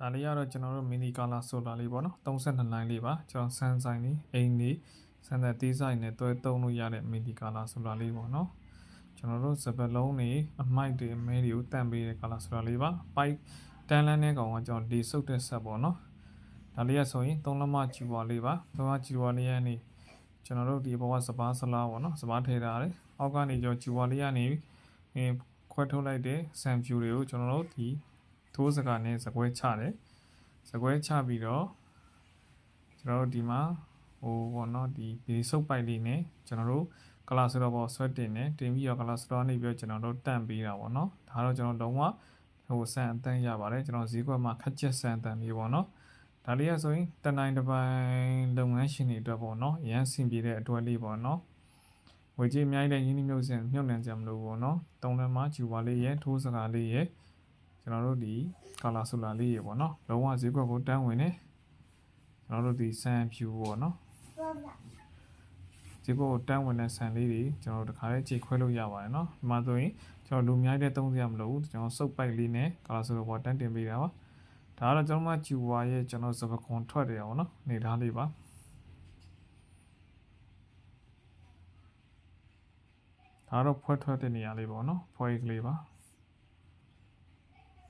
ဒါလေးကတော့ကျွန်တော်တို့မီနီကာလာဆိုတာလေးပေါ့နော်32လိုင်းလေးပါကျွန်တော်ဆန်းဆိုင်လေးအိမ်လေးဆန်းသက်သေးဆိုင်နဲ့တွဲသုံးလို့ရတဲ့မီနီကာလာဆိုတာလေးပေါ့နော်ကျွန်တော်တို့စပက်လုံးတွေအမိုက်တွေအမဲတွေကိုတန့်ပေးတဲ့ကာလာဆိုတာလေးပါပိုက်တန်းလန်းတဲ့ကောင်ကကျွန်တော်ဒီစုပ်တဲ့ဆက်ပေါ့နော်ဒါလေးရဆိုရင်3လက်မကျူပါလေးပါ3လက်မကျူပါလေးရနေကျွန်တော်တို့ဒီဘဝစပားဆလားပေါ့နော်စပားထည့်ထားတယ်အောက်ကနေကျွန်တော်ကျူပါလေးရနေအင်းခွဲထုတ်လိုက်တဲ့ဆန်ဖြူတွေကိုကျွန်တော်တို့ဒီ ထိုးစကားနဲ့စကွဲချတယ်စကွဲချပြီးတော့ကျွန်တော်တို့ဒီမှာဟိုဘောနော်ဒီဒီစုပ်ပိုက်လေးနဲ့ကျွန်တော်တို့ကလာစတော့ဘောဆွဲတင်နေတင်ပြီးတော့ကလာစတော့နေပြီးတော့ကျွန်တော်တို့တန့်ပေးတာပေါ့နော်ဒါတော့ကျွန်တော်လုံးဝဟိုဆန်အတန်းရပါတယ်ကျွန်တော်ဈေးကွက်မှာခက်ချက်ဆန်အတန်းလေးပေါ့နော်ဒါလေးရဆိုရင်တနိုင်တစ်ပိုင်းလုပ်ငန်းရှင်တွေအတွက်ပေါ့နော်အရန်ဆင်ပြေတဲ့အတွက်လေးပေါ့နော်ဝေကြီးအများကြီးတဲ့ရင်းနှီးမြှုပ်စင်မြှုပ်နှံကြမလို့ပေါ့နော်တုံးလည်းမှာဂျူပါလေးရဲ့ထိုးစကားလေးရဲ့ ကျွန်တော်တို့ဒီကာလာဆိုလာလေးရေပေါ့နော်လုံးဝဈေးကွက်ကိုတန်းဝင်နေကျွန်တော်တို့ဒီဆန်ဖြူပေါ့နော်ဈေးကွက်ကိုတန်းဝင်တဲ့ဆန်လေးတွေကျွန်တော်တို့တခါလေးချိန်ခွဲလို့ရပါတယ်နော်ဒီမှာဆိုရင်ကျွန်တော်လူအများကြီးတဲ့သုံးစရာမလိုဘူးကျွန်တော်စုပ်ပိုက်လေးနဲ့ကာလာဆိုလိုပေါ်တန်းတင်ပေးတာပါဒါကတော့ကျွန်တော်မှကျူဝါရဲ့ကျွန်တော်စပကွန်ထွက်တယ်အောင်နော်နေသားလေးပါဒါကတော့ဖွဲထွက်တဲ့နေရာလေးပေါ့နော်ဖွဲကလေးပါ